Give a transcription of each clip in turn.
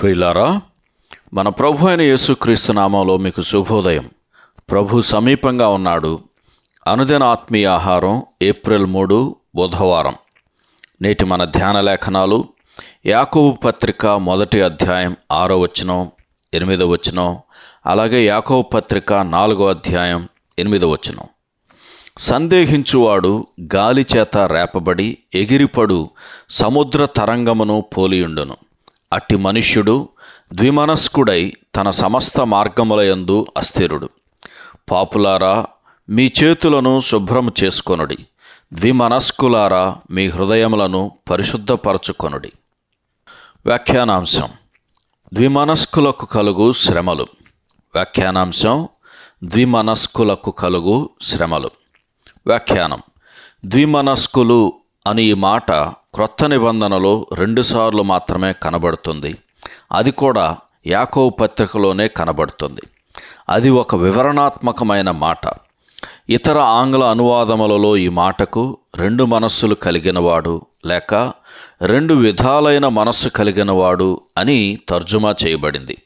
ప్రియులారా మన ప్రభు అయిన యేసుక్రీస్తు నామంలో మీకు శుభోదయం. ప్రభు సమీపంగా ఉన్నాడు. అనుదిన ఆత్మీయ ఆహారం ఏప్రిల్ మూడు బుధవారం. నేటి మన ధ్యాన లేఖనాలు యాకోబు పత్రిక మొదటి అధ్యాయం ఆరో వచనం ఎనిమిదో వచనం అలాగే యాకోబు పత్రిక నాలుగో అధ్యాయం ఎనిమిదో వచనం. సందేహించువాడు గాలి చేత రేపబడి ఎగిరిపడు సముద్ర తరంగమును పోలియుండును. అట్టి మనుష్యుడు ద్విమనస్కుడై తన సమస్త మార్గములయందు అస్థిరుడు. పాపులారా మీ చేతులను శుభ్రము చేసుకొనుడి. ద్విమనస్కులారా మీ హృదయములను పరిశుద్ధపరచుకొనుడి. వ్యాఖ్యానాంశం. ద్విమనస్కులకు కలుగు శ్రమలు. వ్యాఖ్యానాంశం. ద్విమనస్కులకు కలుగు శ్రమలు. వ్యాఖ్యానం. ద్విమనస్కులు అని ఈ మాట క్రొత్త నిబంధనలో రెండుసార్లు మాత్రమే కనబడుతుంది. అది కూడా యాకో పత్రికలోనే కనబడుతుంది. అది ఒక వివరణాత్మకమైన మాట. ఇతర ఆంగ్ల అనువాదములలో ఈ మాటకు రెండు మనస్సులు కలిగినవాడు లేక రెండు విధాలైన మనస్సు కలిగినవాడు అని తర్జుమా చేయబడింది.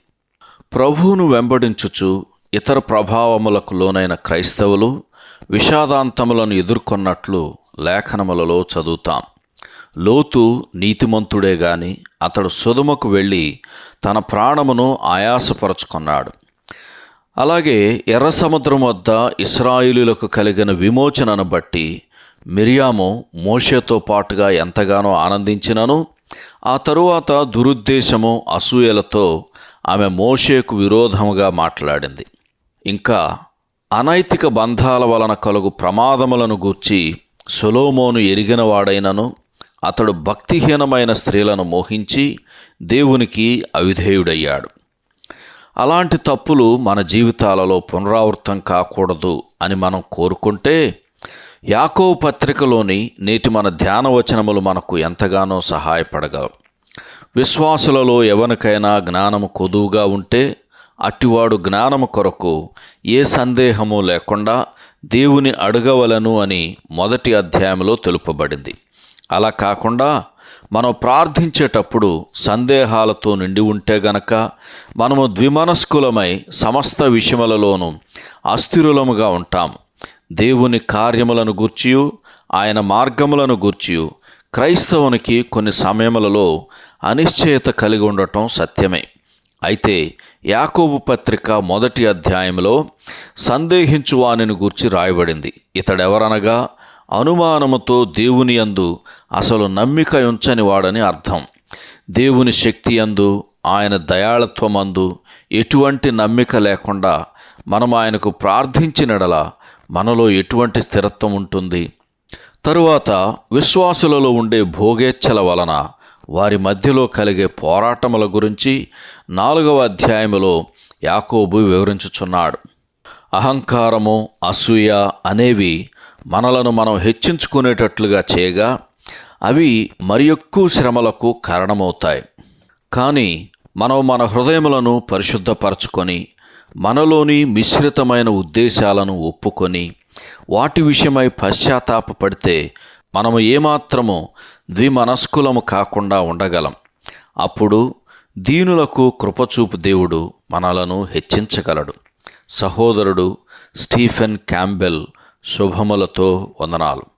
ప్రభువును వెంబడించుచు ఇతర ప్రభావములకు లోనైన క్రైస్తవులు విషాదాంతములను ఎదుర్కొన్నట్లు లేఖనములలో చదువుతాం. లోతు నీతిమంతుడే గాని అతడు సుధుమకు వెళ్ళి తన ప్రాణమును ఆయాసపరుచుకున్నాడు. అలాగే ఎర్ర సముద్రం వద్ద ఇస్రాయిలులకు కలిగిన విమోచనను బట్టి మిరియాము మోషేతో పాటుగా ఎంతగానో ఆనందించినను. ఆ తరువాత దురుద్దేశము అసూయలతో ఆమె మోషేకు విరోధముగా మాట్లాడింది. ఇంకా అనైతిక బంధాల వలన కలుగు ప్రమాదములను గూర్చి సొలోమోను ఎరిగిన వాడైనను అతడు భక్తిహీనమైన స్త్రీలను మోహించి దేవునికి అవిధేయుడయ్యాడు. అలాంటి తప్పులు మన జీవితాలలో పునరావృతం కాకూడదు అని మనం కోరుకుంటే యాకో పత్రికలోని నేటి మన ధ్యాన వచనములు మనకు ఎంతగానో సహాయపడగలవు. విశ్వాసులలో ఎవరికైనా జ్ఞానము కొదువుగా ఉంటే అట్టివాడు జ్ఞానము కొరకు ఏ సందేహము లేకుండా దేవుని అడగవలను అని మొదటి అధ్యాయంలో తెలుపబడింది. అలా కాకుండా మనం ప్రార్థించేటప్పుడు సందేహాలతో నిండి ఉంటే గనక మనము ద్విమనస్కులమై సమస్త విషయములలోనూ అస్థిరులముగా ఉంటాం. దేవుని కార్యములను గూర్చియు ఆయన మార్గములను గూర్చియు క్రైస్తవునికి కొన్ని సమయములలో అనిశ్చయత కలిగి ఉండటం సత్యమే. అయితే యాకోబు పత్రిక మొదటి అధ్యాయంలో సందేహించు వానిని గూర్చి రాయబడింది. ఇతడెవరనగా అనుమానముతో దేవుని యందు అసలు నమ్మిక ఉంచని వాడని అర్థం. దేవుని శక్తి యందు ఆయన దయాళత్వమందు ఎటువంటి నమ్మిక లేకుండా మనం ఆయనకు ప్రార్థించినడల మనలో ఎటువంటి స్థిరత్వం ఉంటుంది? తరువాత విశ్వాసులలో ఉండే భోగేచ్ఛల వలన వారి మధ్యలో కలిగే పోరాటముల గురించి నాలుగవ అధ్యాయములో యాకోబు వివరించుచున్నాడు. అహంకారము అసూయ అనేవి మనలను మనం హెచ్చించుకునేటట్లుగా చేయగా అవి మరి ఎక్కువ శ్రమలకు కారణమవుతాయి. కానీ మనం మన హృదయములను పరిశుద్ధపరచుకొని మనలోని మిశ్రితమైన ఉద్దేశాలను ఒప్పుకొని వాటి విషయమై పశ్చాత్తాపపడితే మనము ఏమాత్రము ద్విమనస్కులము కాకుండా ఉండగలం. అప్పుడు దీనులకు కృపచూపు దేవుడు మనలను హెచ్చించగలడు. సహోదరుడు స్టీఫెన్ క్యాంబెల్ శుభములతో వందనాలు.